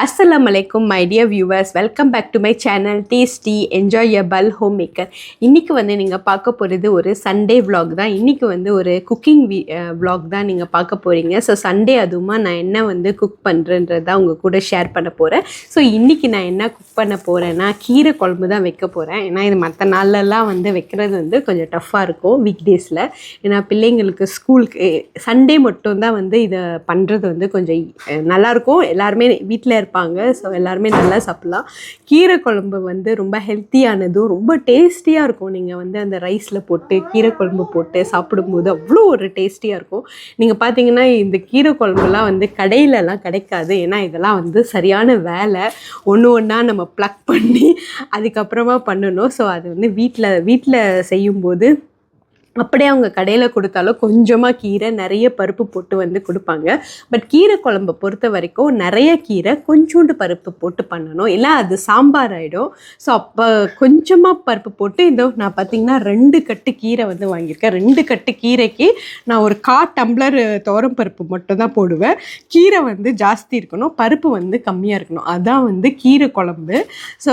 அஸ்ஸலாம் அலைக்கும் my dear viewers welcome back to my channel tasty enjoyful home maker இன்றைக்கி வந்து நீங்கள் பார்க்க போகிறது ஒரு சண்டே வ்ளாக் தான். இன்றைக்கி வந்து ஒரு குக்கிங் வி வ்ளாக் தான் நீங்கள் பார்க்க போகிறீங்க ஸோ சண்டே அதுவுமா நான் என்ன வந்து குக் பண்ணுறேன்றதை உங்கள் கூட ஷேர் பண்ண போகிறேன் ஸோ இன்றைக்கி நான் என்ன குக் பண்ண போகிறேன்னா கீரை குழம்பு தான் வைக்க போகிறேன் ஏன்னா இது மற்ற நாள்லலாம் வந்து வைக்கிறது வந்து கொஞ்சம் டஃப்பாக இருக்கும் வீக் டேஸில் ஏன்னா பிள்ளைங்களுக்கு ஸ்கூலுக்கு சண்டே மட்டும்தான் வந்து இதை பண்ணுறது வந்து கொஞ்சம் நல்லாயிருக்கும் எல்லாருமே வீட்டில் இருப்பாங்க. ஸோ எல்லாருமே நல்லா சாப்பிட்லாம். கீரை குழம்பு வந்து ரொம்ப ஹெல்த்தியானதும் ரொம்ப டேஸ்டியாக இருக்கும். நீங்கள் வந்து அந்த ரைஸில் போட்டு கீரை குழம்பு போட்டு சாப்பிடும்போது அவ்வளோ ஒரு டேஸ்டியாக இருக்கும். நீங்கள் பார்த்தீங்கன்னா இந்த கீரை குழம்புலாம் வந்து கடையிலலாம் கிடைக்காது. ஏன்னா இதெல்லாம் வந்து சரியான வேலை. ஒன்று ஒன்றா நம்ம ப்ளக் பண்ணி அதுக்கப்புறமா பண்ணணும். ஸோ அது வந்து வீட்டில் வீட்டில் செய்யும்போது அப்படியே அவங்க கடையில் கொடுத்தாலும் கொஞ்சமாக கீரை நிறைய பருப்பு போட்டு வந்து கொடுப்பாங்க. பட் கீரை குழம்பை பொறுத்த வரைக்கும் நிறைய கீரை கொஞ்சோண்டு பருப்பு போட்டு பண்ணணும். இல்லை அது சாம்பார் ஆகிடும் ஸோ அப்போ கொஞ்சமாக பருப்பு போட்டு இதோ நான் பார்த்தீங்கன்னா ரெண்டு கட்டு கீரை வந்து வாங்கியிருக்கேன். ரெண்டு கட்டு கீரைக்கு நான் ஒரு கா டம்ளர் துவரம் பருப்பு மட்டும் தான் போடுவேன். கீரை வந்து ஜாஸ்தி இருக்கணும். பருப்பு வந்து கம்மியாக இருக்கணும். அதான் வந்து கீரை குழம்பு. ஸோ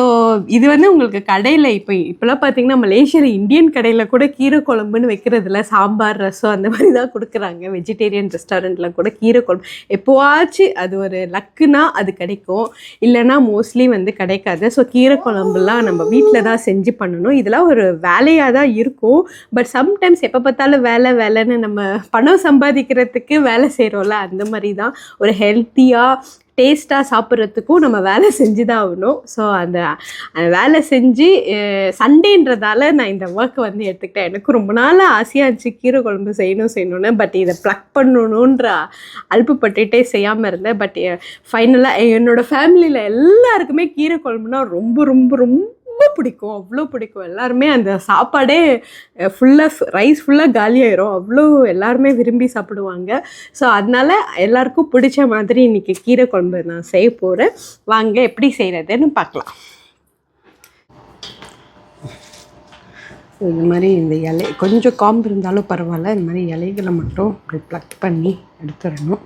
இது வந்து உங்களுக்கு கடையில் இப்போ இப்போலாம் பார்த்திங்கன்னா மலேசியர் இந்தியன் கடையில் கூட கீரை குழம்புன்னு வைக்கிறதுல சாம்பார் ரசம் அந்த மாதிரி தான் கொடுக்குறாங்க. வெஜிடேரியன் ரெஸ்டாரண்ட்டில் கூட கீரை குழம்பு. எப்போவாச்சும் அது ஒரு லக்குனா அது கிடைக்கும். இல்லைன்னா மோஸ்ட்லி வந்து கிடைக்காது. ஸோ கீரை குழம்புலாம் நம்ம வீட்டில் தான் செஞ்சு பண்ணணும். இதெல்லாம் ஒரு வேலையாக தான் இருக்கும். பட் சம்டைம்ஸ் எப்போ பார்த்தாலும் வேலை வேலைன்னு நம்ம பணம் சம்பாதிக்கிறதுக்கு வேலை செய்கிறோம்ல அந்த மாதிரி தான். ஒரு ஹெல்த்தியாக டேஸ்ட்டாக சாப்பிட்றதுக்கும் நம்ம வேலை செஞ்சு தான் ஆகணும். ஸோ அந்த அந்த வேலை செஞ்சு சண்டேன்றதால நான் இந்த ஒர்க்கை வந்து எடுத்துக்கிட்டேன். எனக்கு ரொம்ப நாள் ஆசையாக இருந்துச்சு கீரை குழம்பு செய்யணும் செய்யணும்னு. பட் இதை ப்ளக் பண்ணணுன்ற அல்பப்பட்டுட்டே செய்யாமல் இருந்தேன். பட் ஃபைனலாக என்னோடய ஃபேமிலியில் எல்லாருக்குமே கீரை குழம்புனா ரொம்ப ரொம்ப ரொம்ப ரொம்ப பிடிக்கும். அவ்வளோ பிடிக்கும். எல்லாருமே அந்த சாப்பாடே ஃபுல்லாக ரைஸ் ஃபுல்லாக காலியாயிரும். அவ்வளோ எல்லாருமே விரும்பி சாப்பிடுவாங்க. ஸோ அதனால எல்லாருக்கும் பிடிச்ச மாதிரி இன்றைக்கி கீரை குழம்பு நான் செய்ய போகிறேன் வாங்க எப்படி செய்கிறதுன்னு பார்க்கலாம். இந்த மாதிரி இந்த இலை கொஞ்சம் காம்பு இருந்தாலும் பரவாயில்ல. இந்த மாதிரி இலைகளை மட்டும் இப்படி ப்ளக் பண்ணி எடுத்துடணும்.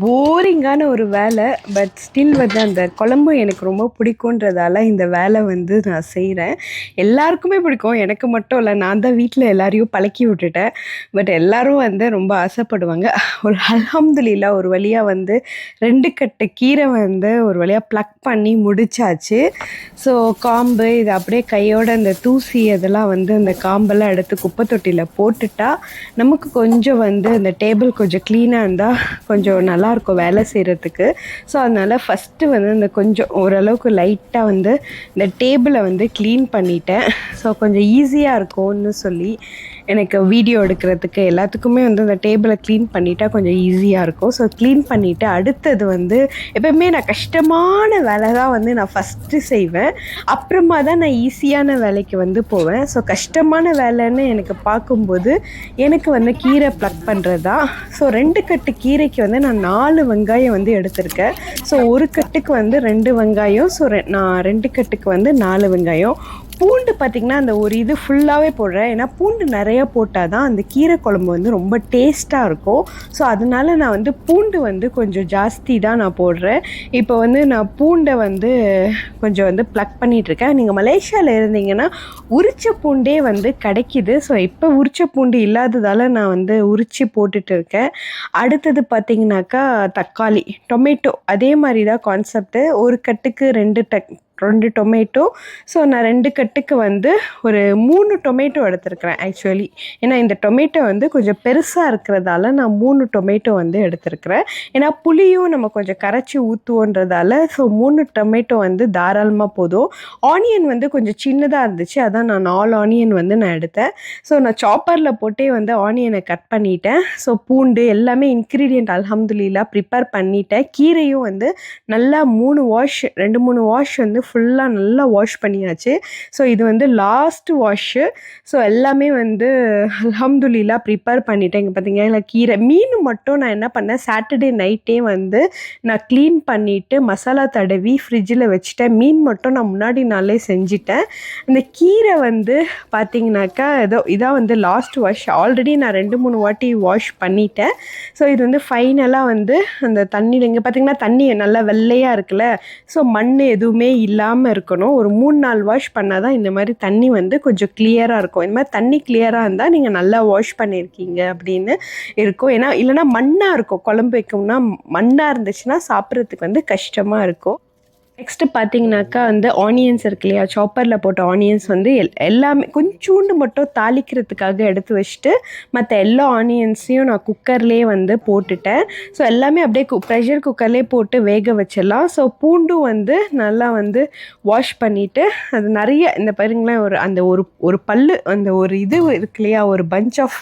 போரிங்கான ஒரு வேலை பட் ஸ்டில் வந்து அந்த குழம்பு எனக்கு ரொம்ப பிடிக்குன்றதால இந்த வேலை வந்து நான் செய்கிறேன் எல்லாருக்குமே பிடிக்கும். எனக்கு மட்டும் இல்லை நான் தான் வீட்டில் எல்லாரையும் பழக்கி விட்டுட்டேன். பட் எல்லாரும் வந்து ரொம்ப ஆசைப்படுவாங்க. ஒரு அல்ஹம்துலில்லா ஒரு வழியாக வந்து ரெண்டு கட்டு கீரை வந்து ஒரு வழியாக ப்ளக் பண்ணி முடிச்சாச்சு. ஸோ காம்பு இது அப்படியே கையோட அந்த தூசி அதெல்லாம் வந்து அந்த காம்பெல்லாம் எடுத்து குப்பை தொட்டியில் போட்டுட்டா நமக்கு கொஞ்சம் வந்து அந்த டேபிள் கொஞ்சம் க்ளீனாக இருந்தால் கொஞ்சம் நல்லாயிருக்கும் வேலை செய்கிறதுக்கு ஸோ அதனால் ஃபஸ்ட்டு வந்து இந்த கொஞ்சம் ஓரளவுக்கு லைட்டாக வந்து இந்த டேபிளை வந்து க்ளீன் பண்ணிட்டேன். ஸோ கொஞ்சம் ஈஸியாக இருக்கும்னு சொல்லி எனக்கு வீடியோ எடுக்கிறதுக்கு எல்லாத்துக்குமே வந்து அந்த டேபிளை க்ளீன் பண்ணிட்டா கொஞ்சம் ஈஸியாக இருக்கும். ஸோ க்ளீன் பண்ணிவிட்டு அடுத்தது வந்து எப்போயுமே நான் கஷ்டமான வேலை தான் வந்து நான் ஃபஸ்ட்டு செய்வேன். அப்புறமா தான் நான் ஈஸியான வேலைக்கு வந்து போவேன். ஸோ கஷ்டமான வேலைன்னு எனக்கு பார்க்கும்போது எனக்கு வந்து கீரை ப்ளக் பண்ணுறது தான் ஸோ ரெண்டு கட்டு கீரைக்கு வந்து நான் நாலு வெங்காயம் வந்து எடுத்திருக்கேன். ஸோ ஒரு கட்டுக்கு வந்து ரெண்டு வெங்காயம். ஸோ நான் ரெண்டு கட்டுக்கு வந்து நாலு வெங்காயம். பூண்டு பார்த்திங்கன்னா அந்த ஒரு இது ஃபுல்லாகவே போடுறேன். ஏன்னா பூண்டு நிறைய போட்டால் தான் அந்த கீரை குழம்பு வந்து ரொம்ப டேஸ்ட்டாக இருக்கும். ஸோ அதனால நான் வந்து பூண்டு வந்து கொஞ்சம் ஜாஸ்தி தான் நான் போடுறேன். இப்போ வந்து நான் பூண்டை வந்து கொஞ்சம் வந்து ப்ளக் பண்ணிகிட்ருக்கேன் நீங்கள் மலேசியாவில் இருந்தீங்கன்னா உரிச்ச பூண்டே வந்து கிடைக்கிது. ஸோ இப்போ உரிச்ச பூண்டு இல்லாததால் நான் வந்து உரித்து போட்டுட்டு இருக்கேன் அடுத்தது பார்த்திங்கனாக்கா தக்காளி டொமேட்டோ அதே மாதிரி தான் கான்செப்ட்டு ஒரு கட்டுக்கு ரெண்டு டக் ரெண்டு டொமேட்டோ ஸோ நான் ரெண்டு கட்டுக்கு வந்து ஒரு மூணு டொமேட்டோ எடுத்திருக்கிறேன் ஆக்சுவலி ஏன்னா இந்த டொமேட்டோ வந்து கொஞ்சம் பெருசாக இருக்கிறதால நான் மூணு டொமேட்டோ வந்து எடுத்திருக்கிறேன். ஏன்னா புளியும் நம்ம கொஞ்சம் கரைச்சி ஊற்றுவோன்றதால ஸோ மூணு டொமேட்டோ வந்து தாராளமாக போதும். ஆனியன் வந்து கொஞ்சம் சின்னதாக இருந்துச்சு அதான் நான் நாலு ஆனியன் வந்து நான் எடுத்தேன். ஸோ நான் சாப்பரில் போட்டே வந்து ஆனியனை கட் பண்ணிட்டேன். ஸோ பூண்டு எல்லாமே இன்க்ரீடியண்ட் அல்ஹம்துலில்லா ப்ரிப்பேர் பண்ணிட்டேன். கீரையும் வந்து நல்லா மூணு வாஷ் ரெண்டு மூணு வாஷ் வந்து ஃபுல்லாக நல்லா வாஷ் பண்ணியாச்சு. ஸோ இது வந்து லாஸ்ட் வாஷு ஸோ எல்லாமே வந்து அலமதுல்லா ப்ரிப்பேர் பண்ணிட்டேன். இங்கே பார்த்தீங்கன்னா கீரை. மீன் மட்டும் நான் என்ன பண்ணேன் சாட்டர்டே நைட்டே வந்து நான் க்ளீன் பண்ணிவிட்டு மசாலா தடவி ஃப்ரிட்ஜில் வச்சுட்டேன். மீன் மட்டும் நான் முன்னாடி நாளே செஞ்சுட்டேன். இந்த கீரை வந்து பார்த்தீங்கன்னாக்கா ஏதோ இதான் வந்து லாஸ்ட் வாஷ் ஆல்ரெடி நான் ரெண்டு மூணு வாட்டி வாஷ் பண்ணிட்டேன். ஸோ இது வந்து ஃபைனலாக வந்து அந்த தண்ணியில் இங்கே பார்த்தீங்கன்னா தண்ணி நல்லா வெள்ளையாக இருக்குல்ல. ஸோ மண் எதுவுமே இல்லை. இல்லாமல் இருக்கணும். ஒரு மூணு நாள் வாஷ் பண்ணால் தான் இந்த மாதிரி தண்ணி வந்து கொஞ்சம் கிளியராக இருக்கும். இந்த மாதிரி தண்ணி கிளியராக இருந்தால் நீங்கள் நல்லா வாஷ் பண்ணியிருக்கீங்க அப்படின்னு இருக்கும். ஏன்னா இல்லைனா மண்ணாக இருக்கும். குழம்பு வைக்கும்னா மண்ணாக இருந்துச்சுன்னா சாப்பிட்றதுக்கு வந்து கஷ்டமாக இருக்கும். நெக்ஸ்ட்டு பார்த்தீங்கன்னாக்கா வந்து ஆனியன்ஸ் இருக்கு இல்லையா? சாப்பரில் போட்ட ஆனியன்ஸ் வந்து எல் எல்லாமே கொஞ்சோண்டு மட்டும் தாளிக்கிறதுக்காக எடுத்து வச்சுட்டு மற்ற எல்லா ஆனியன்ஸையும் நான் குக்கர்லேயே வந்து போட்டுட்டேன். ஸோ எல்லாமே அப்படியே கு ப்ரெஷர் குக்கர்லேயே போட்டு வேக வச்சிடலாம். ஸோ பூண்டும் வந்து நல்லா வந்து வாஷ் பண்ணிவிட்டு அது நிறைய இந்த பாருங்களேன் ஒரு அந்த ஒரு ஒரு பல்லு அந்த ஒரு இது இருக்கு இல்லையா? ஒரு பஞ்ச் ஆஃப்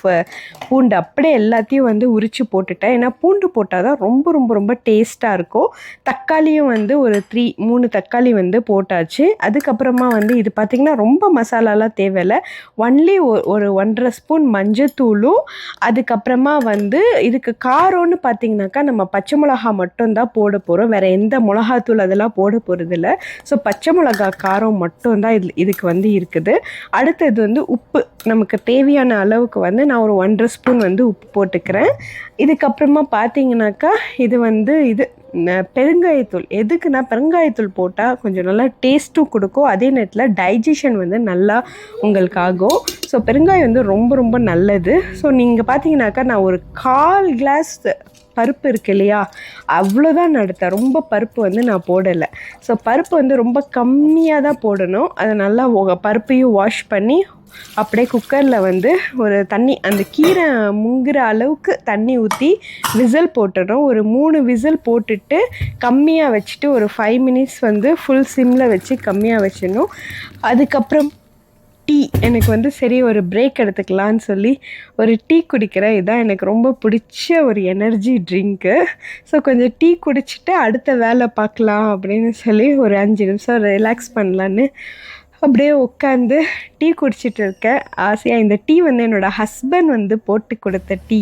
பூண்டு அப்படியே எல்லாத்தையும் வந்து உரித்து போட்டுட்டேன். ஏன்னா பூண்டு போட்டால் தான் ரொம்ப ரொம்ப ரொம்ப டேஸ்ட்டாக இருக்கும். தக்காளியும் வந்து ஒரு த்ரீ மூணு தக்காளி வந்து போட்டாச்சு. அதுக்கப்புறமா வந்து இது பார்த்திங்கன்னா ரொம்ப மசாலாலாம் தேவையில்லை. ஒன்லி ஒரு ஒன்றரை ஸ்பூன் மஞ்சத்தூளும் அதுக்கப்புறமா வந்து இதுக்கு காரம்னு பார்த்தீங்கன்னாக்கா நம்ம பச்சை மிளகா மட்டும்தான் போட போகிறோம் வேறு எந்த மிளகாத்தூள் அதெல்லாம் போட போகிறதில்ல ஸோ பச்சை மிளகா காரம் மட்டும்தான் இது இதுக்கு வந்து இருக்குது. அடுத்தது வந்து உப்பு. நமக்கு தேவையான அளவுக்கு வந்து நான் ஒரு ஒன்றரை ஸ்பூன் வந்து உப்பு போட்டுக்கிறேன். இதுக்கப்புறமா பார்த்திங்கனாக்கா இது வந்து இது பெருங்காயத்தூள். எதுக்குன்னா பெருங்காயத்தூள் போட்டால் கொஞ்சம் நல்லா டேஸ்ட்டும் கொடுக்கும். அதே நேரத்தில் டைஜஷன் வந்து நல்லா உங்களுக்கு ஆகும். ஸோ பெருங்காயம் வந்து ரொம்ப ரொம்ப நல்லது. ஸோ நீங்கள் பார்த்தீங்கன்னாக்கா நான் ஒரு கால் கிளாஸ் பருப்பு இருக்கு இல்லையா? அவ்வளோதான் நடத்தேன் ரொம்ப பருப்பு வந்து நான் போடலை. ஸோ பருப்பு வந்து ரொம்ப கம்மியாக தான் போடணும். அதை நல்லா பருப்பையும் வாஷ் பண்ணி அப்படியே குக்கரில் வந்து ஒரு தண்ணி அந்த கீரை முங்குற அளவுக்கு தண்ணி ஊற்றி விசில் போட்டுடும் ஒரு மூணு விசில் போட்டுட்டு கம்மியாக வச்சுட்டு ஒரு ஃபைவ் மினிட்ஸ் வந்து ஃபுல் சிம்மில் வச்சு கம்மியாக வச்சிடணும். அதுக்கப்புறம் டீ. எனக்கு வந்து சரி ஒரு பிரேக் எடுத்துக்கலான்னு சொல்லி ஒரு டீ குடிக்கிறேன் இதான் எனக்கு ரொம்ப பிடிச்ச ஒரு எனர்ஜி ட்ரிங்க்கு ஸோ கொஞ்சம் டீ குடிச்சிட்டு அடுத்த வேலை பார்க்கலாம் அப்படின்னு சொல்லி ஒரு அஞ்சு நிமிஷம் ரிலாக்ஸ் பண்ணலான்னு அப்படியே உட்காந்து டீ குடிச்சிட்டு இருக்கேன். ஆசையாக இந்த டீ வந்து என்னோடய ஹஸ்பண்ட் வந்து போட்டு கொடுத்த டீ.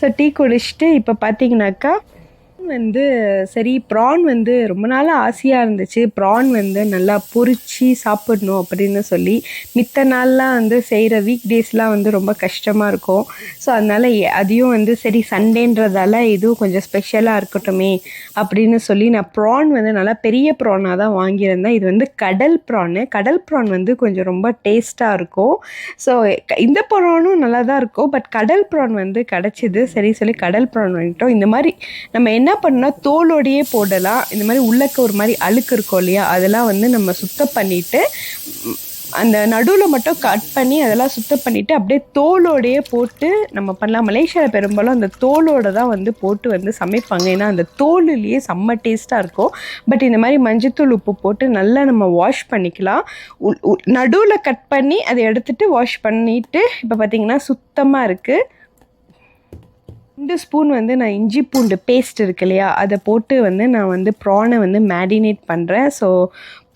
ஸோ டீ குடிச்சிட்டு இப்போ பார்த்தீங்கன்னாக்கா வந்து சரி ப்ரான் வந்து ரொம்ப நாளாக ஆசையாக இருந்துச்சு. ப்ரான் வந்து நல்லா பொரிச்சு சாப்பிடணும் அப்படின்னு சொல்லி மித்த நாள்லாம் வந்து செய்கிற வீக் டேஸ்லாம் வந்து ரொம்ப கஷ்டமாக இருக்கும். ஸோ அதனால் எ- அதையும் வந்து சரி சண்டேன்றதால இதுவும் கொஞ்சம் ஸ்பெஷலாக இருக்கட்டுமே அப்படின்னு சொல்லி நான் ப்ரான் வந்து நல்லா பெரிய ப்ரானாக தான் வாங்கியிருந்தேன். இது வந்து கடல் ப்ரானு கடல் ப்ரான் வந்து கொஞ்சம் ரொம்ப டேஸ்ட்டாக இருக்கும். ஸோ இந்த ப்ரானும் நல்லா தான் இருக்கும். பட் கடல் ப்ரான் வந்து கிடச்சிது. சரி சொல்லி கடல் ப்ரான் வாங்கிட்டோம். இந்த மாதிரி நம்ம என்ன பண்ணோம் தோலோடையே போடலாம். இந்த மாதிரி உள்ளக்க ஒரு மாதிரி அழுக்கு இருக்கும் இல்லையா? அதெல்லாம் வந்து நம்ம சுத்தம் பண்ணிவிட்டு அந்த நடுவில் மட்டும் கட் பண்ணி அதெல்லாம் சுத்தம் பண்ணிவிட்டு அப்படியே தோலோடையே போட்டு நம்ம பண்ணலாம். மலேசியாவில் பெரும்பாலும் அந்த தோலோட தான் வந்து போட்டு வந்து சமைப்பாங்க. ஏன்னா அந்த தோலுலேயே செம்ம டேஸ்ட்டாக இருக்கும். பட் இந்த மாதிரி மஞ்சத்தூள் உப்பு போட்டு நல்லா நம்ம வாஷ் பண்ணிக்கலாம். நடுவில் கட் பண்ணி அதை எடுத்துட்டு வாஷ் பண்ணிவிட்டு இப்போ பார்த்திங்கன்னா சுத்தமாக இருக்குது ரெண்டு ஸ்பூன் வந்து நான் இஞ்சி பூண்டு பேஸ்ட் இருக்கு இல்லையா அதை போட்டு வந்து நான் வந்து ப்ரானை வந்து மேரினேட் பண்ணுறேன் ஸோ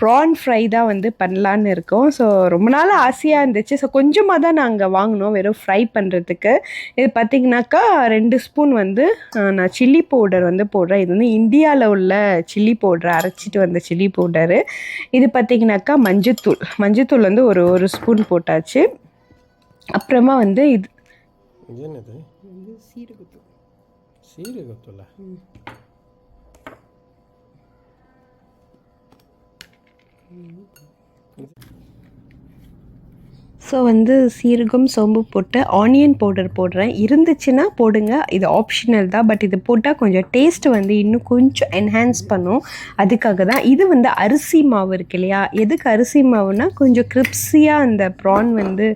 ப்ரான் ஃப்ரை தான் வந்து பண்ணலான்னு இருக்கோம். ஸோ ரொம்ப நாள் ஆசையாக இருந்துச்சு. ஸோ கொஞ்சமாக தான் நாங்கள் வாங்கினோம் வெறும் ஃப்ரை பண்ணுறதுக்கு இது பார்த்திங்கனாக்கா ரெண்டு ஸ்பூன் வந்து நான் சில்லி பவுடர் வந்து போடுறேன். இது வந்து இந்தியாவில் உள்ள சில்லி பவுடர் அரைச்சிட்டு வந்த சில்லி பவுடரு இது பார்த்திங்கனாக்கா மஞ்சத்தூள். மஞ்சத்தூள் வந்து ஒரு ஒரு ஸ்பூன் போட்டாச்சு. அப்புறமா வந்து இது sirve, doctora. Mm. mm. So வந்து சீரகம் சோம்பு போட்டு ஆனியன் பவுடர் போடுறேன். இருந்துச்சுன்னா போடுங்க. இது ஆப்ஷனல் தான். பட் இது போட்டால் கொஞ்சம் டேஸ்ட் வந்து இன்னும் கொஞ்சம் என்ஹான்ஸ் பண்ணும். அதுக்காக தான். இது வந்து அரிசி மாவு இருக்கு இல்லையா? எதுக்கு அரிசி மாவுனா கொஞ்சம் கிரிப்ஸியாக அந்த ப்ரான் வந்து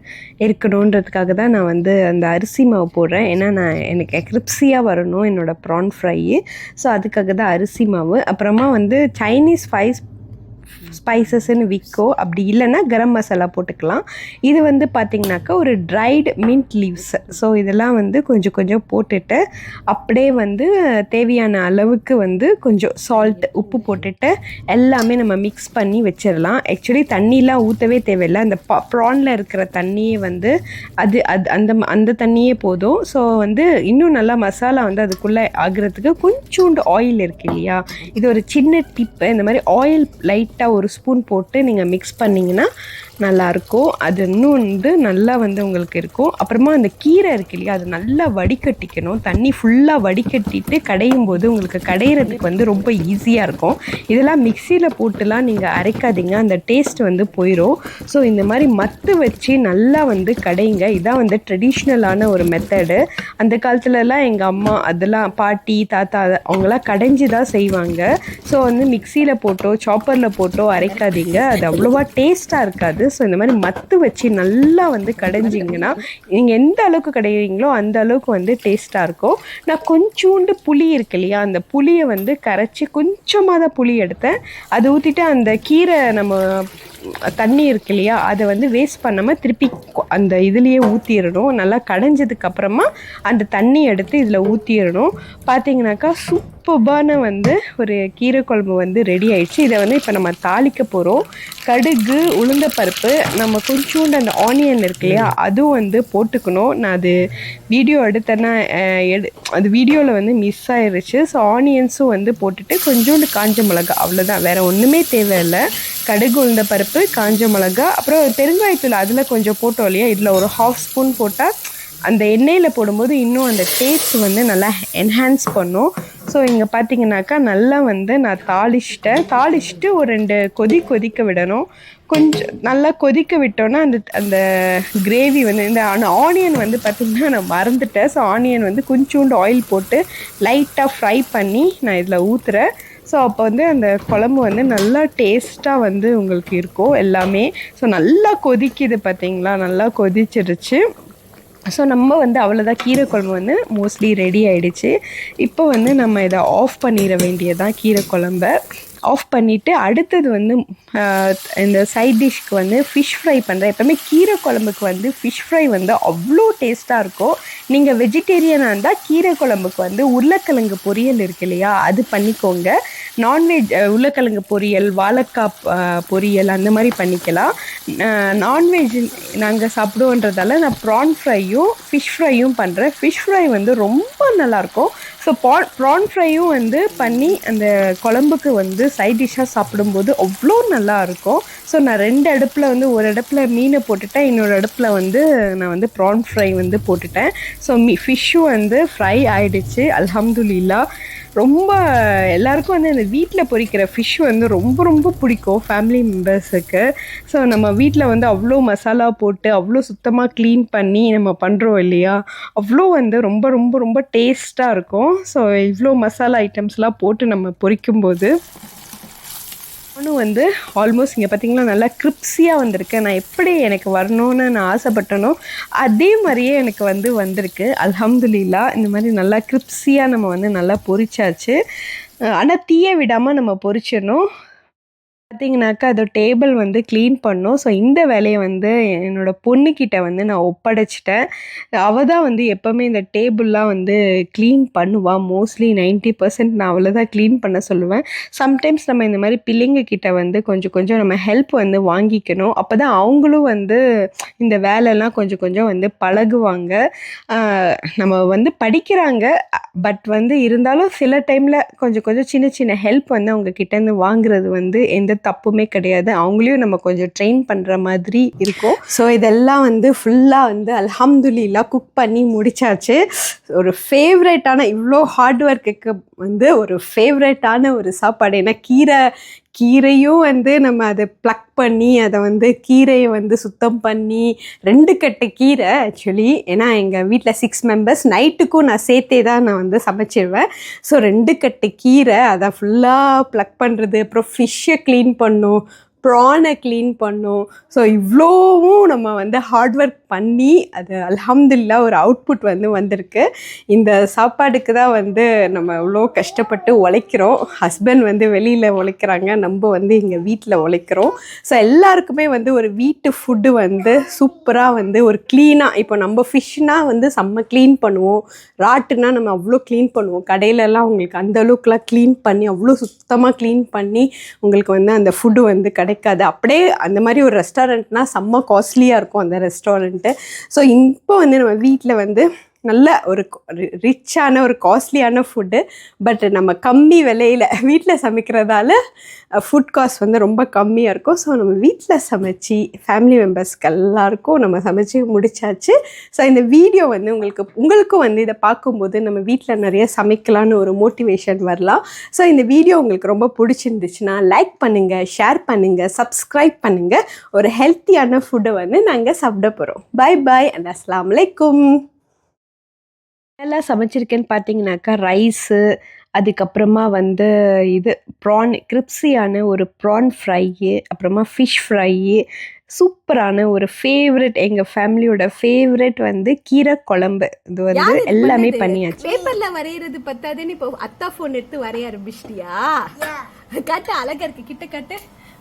இருக்கணுன்றதுக்காக தான் நான் வந்து அந்த அரிசி மாவு போடுறேன். ஏன்னா நான் எனக்கு கிரிப்ஸியாக வரணும் என்னோடய ப்ரான் ஃப்ரை ஸோ அதுக்காக தான் அரிசி மாவு. அப்புறமா வந்து சைனீஸ் ஸ்பைஸ் ஸ்பைசஸ்ன்னு விற்கோ அப்படி இல்லைன்னா கரம் மசாலா போட்டுக்கலாம். இது வந்து பார்த்திங்கனாக்கா ஒரு ட்ரைடு மின்ட் லீவ்ஸ் ஸோ இதெல்லாம் வந்து கொஞ்சம் கொஞ்சம் போட்டுட்டு அப்படியே வந்து தேவையான அளவுக்கு வந்து கொஞ்சம் சால்ட் உப்பு போட்டுட்டு எல்லாமே நம்ம மிக்ஸ் பண்ணி வச்சிடலாம். ஆக்சுவலி தண்ணிலாம் ஊற்றவே தேவையில்லை. அந்த ப்ரானில் இருக்கிற தண்ணியே வந்து அது அது அந்த அந்த தண்ணியே போதும். ஸோ வந்து இன்னும் நல்லா மசாலா வந்து அதுக்குள்ளே ஆகிறதுக்கு கொஞ்சோண்டு ஆயில் இருக்கு இல்லையா? இது ஒரு சின்ன டிப்பு இந்த மாதிரி ஆயில் லைட்டாக ஒரு ஸ்பூன் போட்டு நீங்கள் மிக்ஸ் பண்ணிங்கன்னா நல்லாயிருக்கும் அது இன்னும் வந்து நல்லா வந்து உங்களுக்கு இருக்கும். அப்புறமா அந்த கீரை இருக்கு இல்லையா அது நல்லா வடிகட்டிக்கணும். தண்ணி ஃபுல்லாக வடிகட்டிட்டு கடையும் போது உங்களுக்கு கடையிறதுக்கு வந்து ரொம்ப ஈஸியாக இருக்கும். இதெல்லாம் மிக்சியில் போட்டுலாம் நீங்கள் அரைக்காதீங்க அந்த டேஸ்ட் வந்து போயிடும் ஸோ இந்த மாதிரி மத்து வச்சு நல்லா வந்து கடைங்க. இதான் வந்து ட்ரெடிஷ்னலான ஒரு மெத்தடு அந்த காலத்துலலாம் எங்கள் அம்மா அதெல்லாம் பாட்டி தாத்தா அவங்களாம் கடைஞ்சி தான் செய்வாங்க. ஸோ வந்து மிக்சியில் போட்டோ சாப்பரில் போட்டோ அரைக்காதீங்க. அது அவ்வளோவா டேஸ்ட்டாக இருக்காது. ஸோ இந்த மாதிரி மத்து வச்சு நல்லா வந்து கடைஞ்சிங்கன்னா நீங்கள் எந்த அளவுக்கு கடையிறீங்களோ அந்த அளவுக்கு வந்து டேஸ்ட்டாக இருக்கும். நான் கொஞ்சோண்டு புளி இருக்கு இல்லையா அந்த புளியை வந்து கரைச்சி கொஞ்சமாக தான் புளி எடுத்தேன். அதை ஊற்றிட்டு அந்த கீரை நம்ம தண்ணி இருக்கு இல்லையா அதை வந்து வேஸ்ட் பண்ணாமல் திருப்பி அந்த இதுலேயே ஊற்றிடணும் நல்லா கடைஞ்சதுக்கு அப்புறமா அந்த தண்ணி எடுத்து இதில் ஊற்றிடணும் பார்த்தீங்கன்னாக்கா சூப்பர்பான வந்து ஒரு கீரை குழம்பு வந்து ரெடி ஆயிடுச்சு. இதை வந்து இப்போ நம்ம தாளிக்க போகிறோம் கடுகு உளுந்த பருப்பு நம்ம கொஞ்சோண்டு அந்த ஆனியன் இருக்கு இல்லையா அதுவும் வந்து போட்டுக்கணும். நான் அது வீடியோ எடுத்தேன்னா எடு அது வீடியோவில் வந்து மிஸ் ஆயிடுச்சு ஸோ ஆனியன்ஸும் வந்து போட்டுட்டு கொஞ்சோண்டு காஞ்ச மிளகா அவ்வளோதான் வேறு ஒன்றுமே தேவையில்லை. கடுகு உளுந்த பருப்பு காஞ்ச மிளகா அப்புறம் பெருங்காயத்தூள் அதில் கொஞ்சம் போட்டோம் இல்லையா? இதில் ஒரு ஹாஃப் ஸ்பூன் போட்டால் அந்த எண்ணெயில் போடும்போது இன்னும் அந்த டேஸ்ட் வந்து நல்லா என்ஹான்ஸ் பண்ணும். ஸோ இங்கே பார்த்தீங்கன்னாக்கா நல்லா வந்து நான் தாளிச்சிட்டேன். தாளிச்சிட்டு ஒரு ரெண்டு கொதி கொதிக்க விடணும். கொஞ்சம் நல்லா கொதிக்க விட்டோன்னா அந்த அந்த கிரேவி வந்து இந்த ஆனியன் வந்து பார்த்திங்கன்னா நான் மறந்துட்டேன். ஸோ ஆனியன் வந்து கொஞ்சோண்டு ஆயில் போட்டு லைட்டாக ஃப்ரை பண்ணி நான் இதில் ஊற்றுறேன் ஸோ அப்போ வந்து அந்த குழம்பு வந்து நல்லா டேஸ்ட்டாக வந்து உங்களுக்கு இருக்கும் எல்லாமே. ஸோ நல்லா கொதிக்குது பார்த்தீங்களா நல்லா கொதிச்சிருச்சு. ஸோ நம்ம வந்து அவ்வளோதான் கீரை குழம்பு வந்து மோஸ்ட்லி ரெடி ஆகிடுச்சு இப்போ வந்து நம்ம இதை ஆஃப் பண்ணிட வேண்டியதான் கீரை குழம்ப. ஆஃப் பண்ணிவிட்டு அடுத்தது வந்து இந்த சைட் டிஷ்க்கு வந்து ஃபிஷ் ஃப்ரை பண்ணுறேன் எப்போவுமே கீரை குழம்புக்கு வந்து ஃபிஷ் ஃப்ரை வந்து அவ்வளோ டேஸ்ட்டாக இருக்கும் நீங்கள் வெஜிடேரியனாக இருந்தால் கீரை குழம்புக்கு வந்து உருளைக்கிழங்கு பொரியல் இருக்கு இல்லையா அது பண்ணிக்கோங்க. நான்வெஜ் உருளைக்கிழங்கு பொரியல் வாழைக்காய் பொரியல் அந்த மாதிரி பண்ணிக்கலாம். நான்வெஜ் நாங்கள் சாப்பிடுவோன்றதால நான் ப்ரான் ஃப்ரையும் ஃபிஷ் ஃப்ரையும் பண்ணுறேன் ஃபிஷ் ஃப்ரை வந்து ரொம்ப நல்லாயிருக்கும் ஸோ ப்ரான் ஃப்ரையும் வந்து பண்ணி அந்த குழம்புக்கு வந்து சைட் டிஷ்ஷாக சாப்பிடும்போது அவ்வளோ நல்லா இருக்கும். ஸோ நான் ரெண்டு அடுப்பில் வந்து ஒரு அடுப்பில் மீனை போட்டுட்டேன். இன்னொரு அடுப்பில் வந்து நான் வந்து ப்ரான் ஃப்ரை வந்து போட்டுட்டேன். ஸோ மீ ஃபிஷ்ஷும் வந்து ஃப்ரை ஆகிடுச்சு அல்ஹம்துலில்லா. ரொம்ப எல்லாருக்கும் வந்து இந்த வீட்டில் பொரிக்கிற ஃபிஷ் வந்து ரொம்ப ரொம்ப பிடிக்கும் ஃபேமிலி மெம்பர்ஸுக்கு ஸோ நம்ம வீட்டில் வந்து அவ்வளோ மசாலா போட்டு அவ்வளோ சுத்தமாக க்ளீன் பண்ணி நம்ம பண்ணுறோம் இல்லையா? அவ்வளோ வந்து ரொம்ப ரொம்ப ரொம்ப டேஸ்ட்டாக இருக்கும். ஸோ இவ்வளோ மசாலா ஐட்டம்ஸ்லாம் போட்டு நம்ம பொறிக்கும்போது நானும் வந்து ஆல்மோஸ்ட் இங்கே பார்த்தீங்கன்னா நல்லா கிரிப்ஸியாக வந்திருக்கு. நான் எப்படி எனக்கு வரணும்னு நான் ஆசைப்பட்டனோ அதே மாதிரியே எனக்கு வந்து வந்திருக்கு. அலமதுல்லா இந்த மாதிரி நல்லா கிரிப்ஸியாக நம்ம வந்து நல்லா பொரிச்சாச்சு. ஆனால் தீய விடாமல் நம்ம பொரிச்சிடணும். பார்த்தீங்கன்னாக்கா அதோ டேபிள் வந்து க்ளீன் பண்ணோம். ஸோ இந்த வேலையை வந்து என்னோடய பொண்ணுக்கிட்ட வந்து நான் ஒப்படைச்சிட்டேன். அவள் தான் வந்து எப்போவுமே இந்த டேபிள்லாம் வந்து க்ளீன் பண்ணுவாள் மோஸ்ட்லி 90% பர்சன்ட் நான் அவளை தான் க்ளீன் பண்ண சொல்லுவேன். சம்டைம்ஸ் நம்ம இந்த மாதிரி பிள்ளைங்கக்கிட்ட வந்து கொஞ்சம் கொஞ்சம் நம்ம ஹெல்ப் வந்து வாங்கிக்கணும். அப்போ தான் அவங்களும் வந்து இந்த வேலைலாம் கொஞ்சம் கொஞ்சம் வந்து பழகுவாங்க. நம்ம வந்து படிக்கிறாங்க. பட் வந்து இருந்தாலும் சில டைமில் கொஞ்சம் கொஞ்சம் சின்ன சின்ன ஹெல்ப் வந்து அவங்க கிட்டேருந்து வாங்குறது வந்து எந்த தப்புமே கிடையாது. அவங்களையும் நம்ம கொஞ்சம் ட்ரெயின் பண்ணுற மாதிரி இருக்கும். ஸோ இதெல்லாம் வந்து ஃபுல்லாக வந்து அல்ஹம்துலில்லா குக் பண்ணி முடிச்சாச்சு. ஒரு ஃபேவரேட்டான இவ்வளோ ஹார்ட் ஒர்க்குக்கு வந்து ஒரு ஃபேவரேட்டான ஒரு சாப்பாடு. ஏன்னா கீரை கீரையும் வந்து நம்ம அதை ப்ளக் பண்ணி அதை வந்து கீரையை வந்து சுத்தம் பண்ணி ரெண்டு கட்டு கீரை ஆக்சுவலி ஏன்னா எங்கள் வீட்டில் சிக்ஸ் மெம்பர்ஸ் நைட்டுக்கும் நான் சேர்த்தே தான் நான் வந்து சமைச்சிடுவேன் ஸோ ரெண்டு கட்டு கீரை அதை ஃபுல்லாக ப்ளக் பண்ணுறது அப்புறம் ஃபிஷ்ஷை க்ளீன் பண்ணும். ப்ரானை க்ளீன் பண்ணோம். ஸோ இவ்வளோவும் நம்ம வந்து ஹார்ட் ஒர்க் பண்ணி அது அலமதுல்லா ஒரு அவுட்புட் வந்து வந்திருக்கு. இந்த சாப்பாடுக்கு தான் வந்து நம்ம இவ்வளோ கஷ்டப்பட்டு உழைக்கிறோம். ஹஸ்பண்ட் வந்து வெளியில் உழைக்கிறாங்க நம்ம வந்து எங்கள் வீட்டில் உழைக்கிறோம். ஸோ எல்லாருக்குமே வந்து ஒரு வீட்டு ஃபுட்டு வந்து சூப்பராக வந்து ஒரு க்ளீனாக இப்போ நம்ம ஃபிஷ்னால் வந்து செம்ம க்ளீன் பண்ணுவோம். ராட்டுனா நம்ம அவ்வளோ க்ளீன் பண்ணுவோம். கடையிலலாம் உங்களுக்கு அந்த அளவுக்குலாம் க்ளீன் பண்ணி அவ்வளோ சுத்தமாக க்ளீன் பண்ணி உங்களுக்கு வந்து அந்த ஃபுட்டு வந்து கிடைக்காது. அப்படியே அந்த மாதிரி ஒரு ரெஸ்டாரண்ட்னால் செம்ம காஸ்ட்லியாக இருக்கும் அந்த ரெஸ்டாரண்ட்டு ஸோ இப்போ வந்து நம்ம வீட்டில் வந்து நல்ல ஒரு ரிச்சான ஒரு காஸ்ட்லியான ஃபுட்டு பட் நம்ம கம்மி விலையில் வீட்டில் சமைக்கிறதால ஃபுட் காஸ்ட் வந்து ரொம்ப கம்மியாக இருக்கும். ஸோ நம்ம வீட்டில் சமைச்சு ஃபேமிலி மெம்பர்ஸ்க்கு எல்லாருக்கும் நம்ம சமைச்சு முடிச்சாச்சு. ஸோ இந்த வீடியோ வந்து உங்களுக்கு உங்களுக்கும் வந்து இதை பார்க்கும்போது நம்ம வீட்டில் நிறைய சமைக்கலான்னு ஒரு மோட்டிவேஷன் வரலாம். ஸோ இந்த வீடியோ உங்களுக்கு ரொம்ப பிடிச்சிருந்துச்சுன்னா லைக் பண்ணுங்கள் ஷேர் பண்ணுங்கள் சப்ஸ்கிரைப் பண்ணுங்கள் ஒரு ஹெல்த்தியான ஃபுட்டை வந்து நாங்கள் சாப்பிட போகிறோம் பை பாய் அண்ட் அஸ்லாம் வலைக்கும் எல்லாம் சமைச்சிருக்கேன்னு பார்த்தீங்கன்னாக்கா ரைஸு அதுக்கப்புறமா வந்து இது ப்ரான் கிரிப்ஸியான ஒரு ப்ரான் ஃப்ரையு அப்புறமா ஃபிஷ் ஃப்ரையு சூப்பரான ஒரு ஃபேவரட் எங்கள் ஃபேமிலியோட ஃபேவரட் வந்து கீரை குழம்பு. இது வந்து எல்லாமே பண்ணியாச்சு. பேப்பர்ல வரையறது பத்தாதுன்னு இப்போ அத்தா போன் எடுத்து வரைய ஆரம்பிச்சிட்டியா? காட்டு அழகா இருக்கு. கிட்ட காட்டு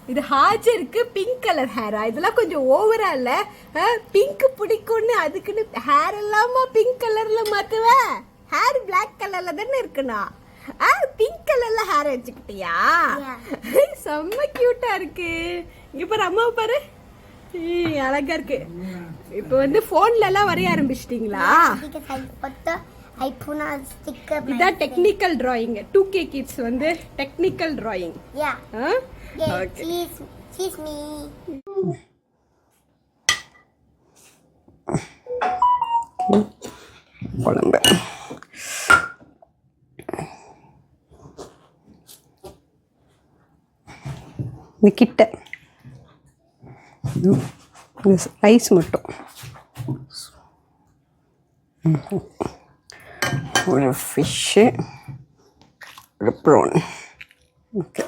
இது ஹாஜருக்கு பிங்க் கலர் ஹேரா இதெல்லாம் கொஞ்சம் ஓவரா இல்ல? பிங்க் பிடிக்கும்னு அதுக்குன்னு ஹேர் எல்லாமா பிங்க் கலர்ல மாத்துவ? ஹேர் பிளாக் கலர்ல தானே இருக்கணும் பிங்க் கலர்ல ஹேர் வச்சுக்கிட்டியா? செம்ம கியூட்டா இருக்கு. இங்க பாரு அம்மாவை பாரு. அழகா இருக்கு. இப்போ வந்து போன்ல எல்லாம் வரைய ஆரம்பிச்சிட்டீங்களா? Face. Technical drawing two K kids வந்து டெக்னிக்கல் டிராயிங். குழம்பு இந்த கிட்ட இது ரைஸ் மட்டும் ம். ஒரு ஃபிஷ்ஷு ஒரு ப்ரோன் ஓகே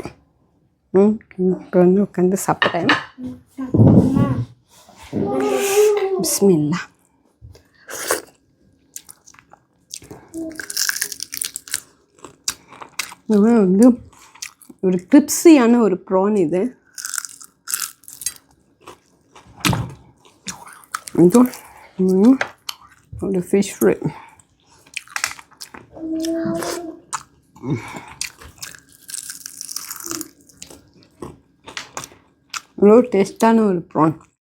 ம் இப்போ வந்து உட்காந்து சாப்பிட்றேன் பிஸ்மில்லா வந்து ஒரு கிரிப்ஸியான ஒரு ப்ரான் இது இது ஒரு ஃபிஷ் ஃப்ரை இவ்வளோ டேஸ்டான ஒரு ப்ரான்